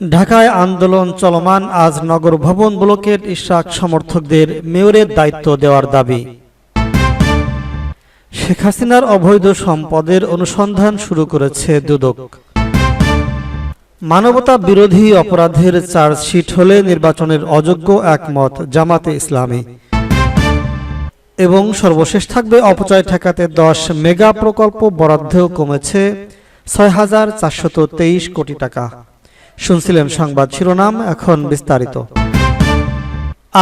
ঢাকায় আন্দোলন চলমান আজ নগর ভবন ব্লকের ইশরাক সমর্থকদের মেয়রের দায়িত্ব দেওয়ার দাবি। শেখ হাসিনার অবৈধ সম্পদের অনুসন্ধান শুরু করেছে দুদক। মানবতা বিরোধী অপরাধের চার্জশিট হলে নির্বাচনের অযোগ্য একমত জামাতে ইসলামী। এবং সর্বশেষ থাকবে অপচয় ঠেকাতে দশ মেগা প্রকল্প বরাদ্দ কমেছে ছয় হাজার চারশত তেইশ কোটি টাকা। শুনছিলেন সংবাদ শিরোনাম এখন বিস্তারিত।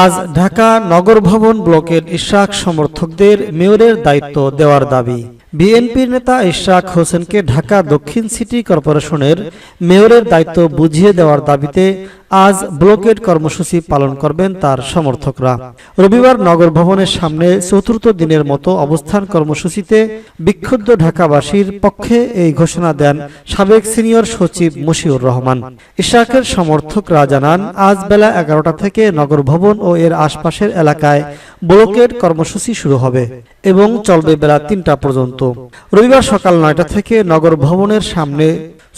আজ ঢাকা নগর ভবন ব্লকের ইশাক সমর্থকদের মেয়রের দায়িত্ব দেওয়ার দাবি। বিএনপির নেতা ইশরাক হোসেনকে ঢাকা দক্ষিণ সিটি কর্পোরেশনের মেয়রের দায়িত্ব বুঝিয়ে দেওয়ার দাবিতে আজ ব্লকের কর্মসূচি পালন করবেন তার সমর্থকরা। রবিবার নগর ভবনের সামনে চতুর্থ দিনের মতো অবস্থান কর্মসূচিতে বিক্ষুব্ধ ঢাকাবাসীর পক্ষে এই ঘোষণা দেন সাবেক সিনিয়র সচিব মশিউর রহমান। ইশাকের সমর্থকরা জানান, আজ বেলা এগারোটা থেকে নগর ভবন ও এর আশপাশের এলাকায় ব্লকের কর্মসূচি শুরু হবে এবং চলবে বেলা তিনটা পর্যন্ত। রবিবার সকাল নয়টা থেকে নগর ভবনের সামনে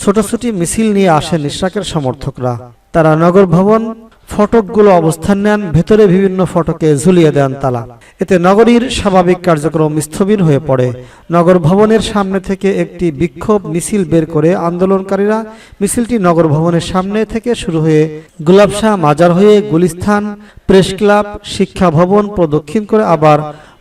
ছোটাছুটি মিছিল নিয়ে আসেন ইশরাকের সমর্থকরা। তারা নগর ভবন ফটকগুলো অবস্থান নেন, ভেতরে বিভিন্ন ফটকে ঝুলিয়ে দেন তালা। এতে নগরীর স্বাভাবিক কার্যক্রম স্থবির হয়ে পড়ে। নগর ভবনের সামনে থেকে একটি বিক্ষোভ মিছিল বের করে আন্দোলনকারীরা মিছিলটি নগর ভবনের সামনে থেকে শুরু হয়ে গুলাবশাহ মাজার হয়ে গুলিস্থান, প্রেস ক্লাব, শিক্ষা ভবন প্রদক্ষিণ করে আবার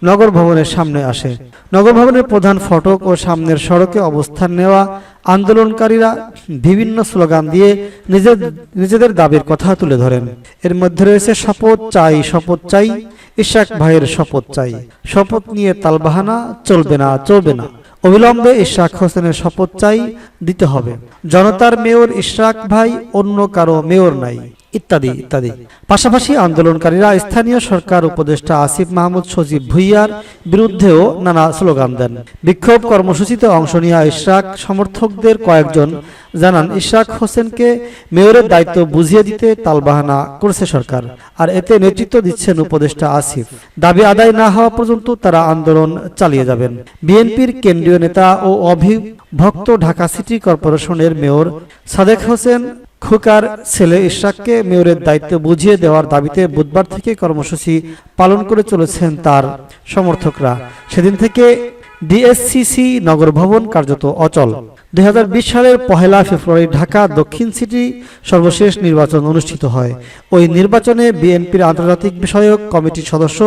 নগর ভবনের সামনে আসে। নগর ভবনের প্রধান ফটক ও সামনের সড়কে অবস্থান নেওয়া আন্দোলনকারীরা বিভিন্ন স্লোগান দিয়ে নিজের, নিজেদের দাবির কথা তুলে ধরেন। এর মধ্যে রয়েছে শপথ চাই শপথ চাই, ইশাক ভাইয়ের শপথ চাই। শপথ নিয়ে তালবাহানা, চলবে না চলবে না। অবিলম্বে ইশরাক হোসেনের শপথ চাই, দিতে হবে। জনতার মেয়র ইশরাক ভাই, অন্য কারও মেয়র নাই। ইত্যাদি ইত্যাদি পাশাপাশি আন্দোলনকারীরা স্থানীয় সরকার উপদেষ্টা আসিফ মাহমুদ সজীব ভুইয়ার বিরুদ্ধেও নানা স্লোগান দেন। বিক্ষোভ কর্মসূচিতে অংশ নেওয়া ইশরাক সমর্থকদের কয়েকজন জানান ইশরাক হোসেনকে মেয়রের দায়িত্ব বুঝিয়ে দিতে তালবাহানা করেছে সরকার আর এতে নেতৃত্ব দিচ্ছেন উপদেষ্টা আসিফ। দাবি আদায় না হওয়া পর্যন্ত তারা আন্দোলন চালিয়ে যাবেন। বিএনপির কেন্দ্রীয় নেতা ও অভিভক্ত ঢাকা সিটি কর্পোরেশনের মেয়র সাদেক হোসেন খুকার ছেলে ইশরাককে মেয়রের দায়িত্ব বুঝিয়ে দেওয়ার দাবিতে বুধবার থেকে কর্মসূচি পালন করে চলেছেন তার সমর্থকরা। সেদিন থেকে ডিএসসিসি নগর ভবন কার্যত অচল। দুই হাজার বিশ সালের পহেলা ফেব্রুয়ারি ঢাকা দক্ষিণ সিটি সর্বশেষ নির্বাচন অনুষ্ঠিত হয়। ওই নির্বাচনে বিএনপির আন্তর্জাতিক বিষয়ক কমিটির সদস্য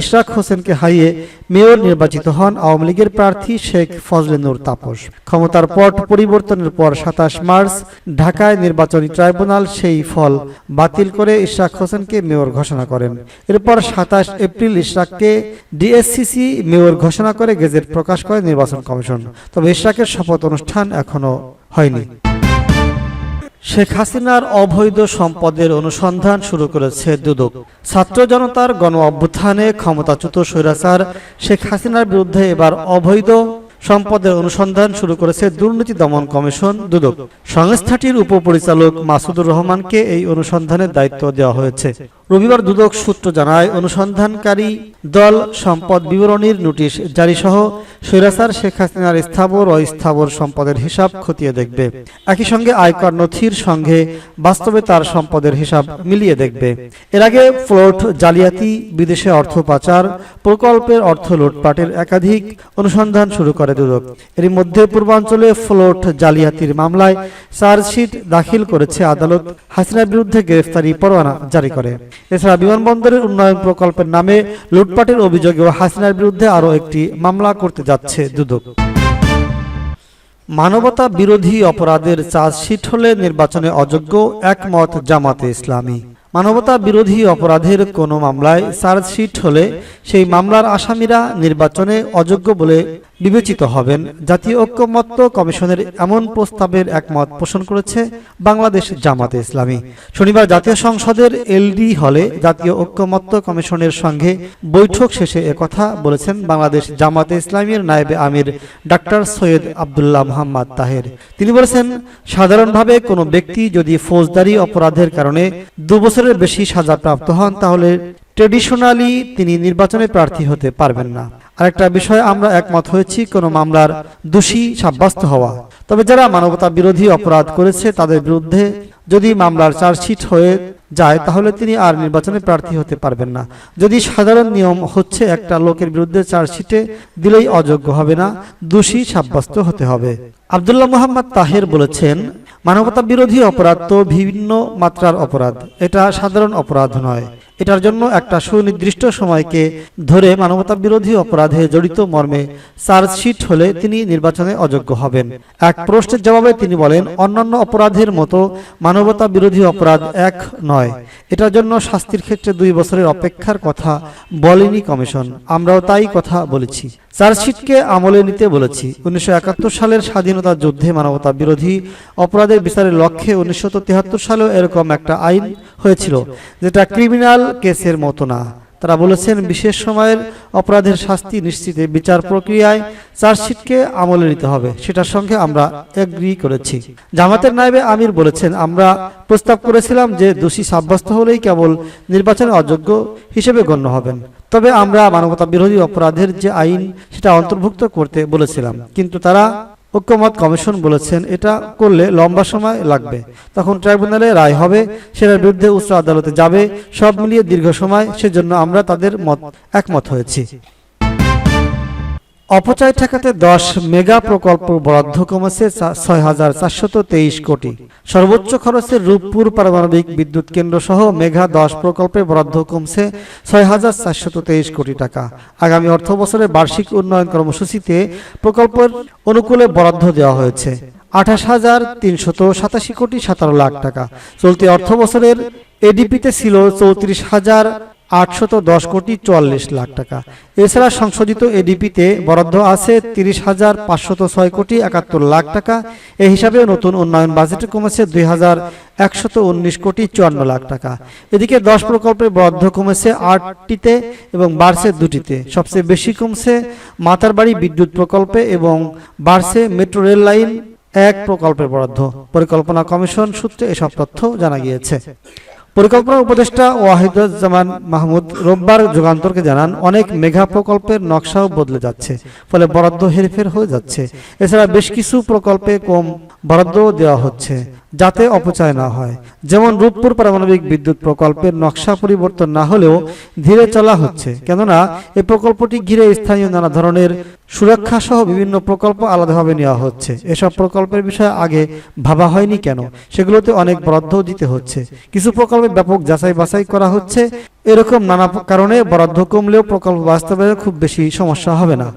ইশরাক হোসেনকে হারিয়ে মেয়র নির্বাচিত হন আওয়ামী লীগের প্রার্থী শেখ ফজলে নূর তাপস। ক্ষমতার পট পরিবর্তনের পর সাতাশ মার্চ ঢাকায় নির্বাচনী ট্রাইব্যুনাল সেই ফল বাতিল করে ইশরাক হোসেনকে মেয়র ঘোষণা করেন। এরপর সাতাশ এপ্রিল ইশরাককে ডিএসসিসি মেয়র ঘোষণা করে গেজেট প্রকাশ করে নির্বাচন কমিশন। তবে ইশরাকের শপথ অনুষ্ঠান এখনও হয়নি। শেখ হাসিনার অবৈধ সম্পদের অনুসন্ধান শুরু করেছে দুদক। ছাত্র জনতার গণ অভ্যুত্থানে ক্ষমতাচ্যুত স্বৈরাচার শেখ হাসিনার বিরুদ্ধে এবার অবৈধ সম্পদের অনুসন্ধান শুরু করেছে দুর্নীতি দমন কমিশন দুদক। সংস্থাটির উপপরিচালক মাসুদুর রহমানকে এই অনুসন্ধানের দায়িত্ব দেওয়া হয়েছে। রবিবার দুদক সূত্র জানায়, অনুসন্ধানকারী দল সম্পদ বিবরণীর নোটিশ জারি সহ স্বৈরাচার শেখ হাসিনার স্থাবর ও স্থাবর সম্পদের হিসাব খতিয়ে দেখবে। একই সঙ্গে আয়কর নথির সঙ্গে বাস্তবে তার সম্পদের হিসাব মিলিয়ে দেখবে। এর আগে ফ্লোট, জালিয়াতি, বিদেশে অর্থ পাচার, প্রকল্পের অর্থ লুটপাটের একাধিক অনুসন্ধান শুরু করে দুদক। এর মধ্যে পূর্বাঞ্চলে ফ্লোট, জালিয়াতির মামলায় চার্জশিট দাখিল করেছে আদালত। হাসিনার বিরুদ্ধে গ্রেফতারি পরোয়ানা জারি করে। এছাড়া বিমানবন্দরের উন্নয়ন প্রকল্পের নামে লুটপাটের অভিযোগেও হাসিনার বিরুদ্ধে আরও একটি মামলা করতে যাচ্ছে দুদক। মানবতা বিরোধী অপরাধের চার্জশিট হলে নির্বাচনে অযোগ্য একমত জামাতে ইসলামী। মানবতা বিরোধী অপরাধের কোনো মামলায় চার্জশিট হলে সেই মামলার আসামিরা নির্বাচনে অযোগ্য বলে বিবেচিত হবেন। জাতীয় ঐক্যমত্য কমিশনের এমন প্রস্তাবের একমত পোষণ করেছে বাংলাদেশ জামাতে ইসলামী। শনিবার জাতীয় সংসদের এলডি হলে জাতীয় ঐক্যমত্য কমিশনের সঙ্গে বৈঠক শেষে একথা বলেছেন বাংলাদেশ জামাতে ইসলামীর নায়েবে আমির ডাক্তার সৈয়দ আবদুল্লাহ মোহাম্মদ তাহের। তিনি বলেছেন, সাধারণভাবে কোনো ব্যক্তি যদি ফৌজদারি অপরাধের কারণে দু বছরের বেশি সাজাপ্রাপ্ত হন, তাহলে ট্রেডিশনালি তিনি নির্বাচনে প্রার্থী হতে পারবেন না। আরেকটা বিষয় আমরা একমত হয়েছি, কোনো মামলার দোষী সাব্যস্ত হওয়া। তবে যারা মানবতা বিরোধী অপরাধ করেছে, তাদের বিরুদ্ধে যদি মামলার চার্জশিট হয়ে যায়, তাহলে তিনি আর নির্বাচনে প্রার্থী হতে পারবেন না। যদি সাধারণ নিয়ম হচ্ছে একটা লোকের বিরুদ্ধে চার্জশিটে দিলেই অযোগ্য হবে না, দোষী সাব্যস্ত হতে হবে। আবদুল্লাহ মোহাম্মদ তাহের বলেছেন, মানবতা বিরোধী অপরাধ তো বিভিন্ন মাত্রার অপরাধ। এটা সাধারণ অপরাধ নয়। এটার জন্য একটা সুনির্দিষ্ট সময়কে ধরে মানবতা বিরোধী অপরাধে জড়িত মর্মে চার্জশিট হলে তিনি নির্বাচনে অযোগ্য হবেন। এক প্রশ্নের জবাবে তিনি বলেন, অন্যান্য অপরাধের মতো মানবতা বিরোধী অপরাধ এক নয়। এটার জন্য শাস্তির ক্ষেত্রে দুই বছরের অপেক্ষার কথা বলেনি কমিশন। আমরাও তাই কথা বলেছি। চার্জশিটকে আমলে নিতে বলেছি। উনিশশো একাত্তর সালের স্বাধীনতা যুদ্ধে মানবতা বিরোধী অপরাধের বিচারের লক্ষ্যে উনিশশো সালেও এরকম একটা আইন হয়েছিল, যেটা ক্রিমিনাল কেসের মতো না। তারা বলেছেন, বিশেষ সময়ের অপরাধের শাস্তি নিশ্চিতে বিচার প্রক্রিয়ায় চার্জশিটকে আমলে নিতে হবে। সেটার সঙ্গে আমরা এগ্রি করেছি। জামাতের নায়েবে আমির বলেছেন, আমরা প্রস্তাব করেছিলাম যে দোষী সাব্যস্ত হলেই কেবল নির্বাচনে অযোগ্য হিসেবে গণ্য হবেন। তবে আমরা মানবতা বিরোধী অপরাধের যে আইন, সেটা অন্তর্ভুক্ত করতে বলেছিলাম। কিন্তু তারা ঐক্যমত কমিশন বলেছেন, এটা করলে লম্বা সময় লাগবে। তখন ট্রাইব্যুনালে রায় হবে, সেটার বিরুদ্ধে উচ্চ আদালতে যাবে, সব মিলিয়ে দীর্ঘ সময়, সেজন্য আমরা তাদের মত একমত হয়েছি। অপচয় ঠেকাতে দশ মেগা প্রকল্প বরাদ্দ কমেছে ছয় হাজার চারশত তেইশ কোটি। সর্বোচ্চ খরচে রূপপুর পারমাণবিক বিদ্যুৎ কেন্দ্র সহ মেঘা দশ প্রকল্পে বরাদ্দ কমছে ছয় হাজার চারশত তেইশ কোটি টাকা। আগামী অর্থ বছরের বার্ষিক উন্নয়ন কর্মসূচিতে প্রকল্পের অনুকূলে বরাদ্দ দেওয়া হয়েছে। আঠাশ হাজার তিনশত সাতাশি কোটি সতেরো লাখ টাকা। চলতি অর্থ বছরের এডিপিতে ছিল চৌত্রিশ হাজার আটশত দশ কোটি চুয়াল্লিশ লাখ টাকা। এছাড়া সংশোধিত এডিপিতে বরাদ্দ আছে তিরিশ হাজার পাঁচশত ছয় কোটি একাত্তর লাখ টাকা। এই হিসাবে নতুন উন্নয়ন বাজেটে কমেছে দুই হাজার একশত উনিশ কোটি চুয়ান্ন লাখ টাকা। এদিকে দশ প্রকল্পের বরাদ্দ কমেছে আটটিতে এবং বাড়ছে দুটিতে। সবচেয়ে বেশি কমছে মাতারবাড়ি বিদ্যুৎ প্রকল্পে এবং বাড়ছে মেট্রো রেল লাইন এক প্রকল্পের বরাদ্দ। পরিকল্পনা কমিশন সূত্রে এসব তথ্য জানা গিয়েছে। পরিকল্পনা উপদেষ্টা ওয়াহিদুজ্জামান মাহমুদ রোববার যুগান্তরকে জানান, অনেক মেঘা প্রকল্পের নকশাও বদলে যাচ্ছে, ফলে বরাদ্দ হেরফের হয়ে যাচ্ছে। এছাড়া বেশ কিছু প্রকল্পে কম বরাদ্দও দেওয়া হচ্ছে। যাতে অপচয় না হয়। যেমন রূপপুর পারমাণবিক বিদ্যুৎ প্রকল্পের নকশা পরিবর্তন না হলেও ধীরে চলা হচ্ছে। কেননা এই প্রকল্পটি ঘিরে স্থানীয় নানা ধরনের সুরক্ষা সহ বিভিন্ন প্রকল্প আলাদাভাবে নেওয়া হচ্ছে। এসব প্রকল্পের বিষয়ে আগে ভাবা হয়নি কেন? সেগুলোতে অনেক বরাদ্দ দিতে হচ্ছে। কিছু প্রকল্পে ব্যাপক যাচাই বাছাই করা হচ্ছে। এরকম নানা কারণে বরাদ্দ কমলেও প্রকল্প বাস্তবায়নে খুব বেশি সমস্যা হবে না।